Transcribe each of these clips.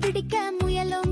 பிடிக்க முயலும்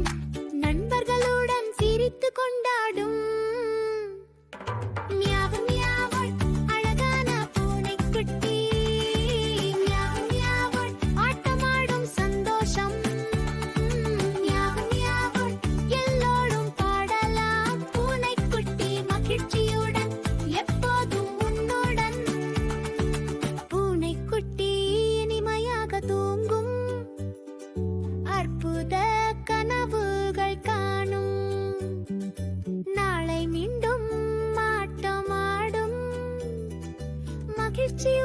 পাখির চেয়ে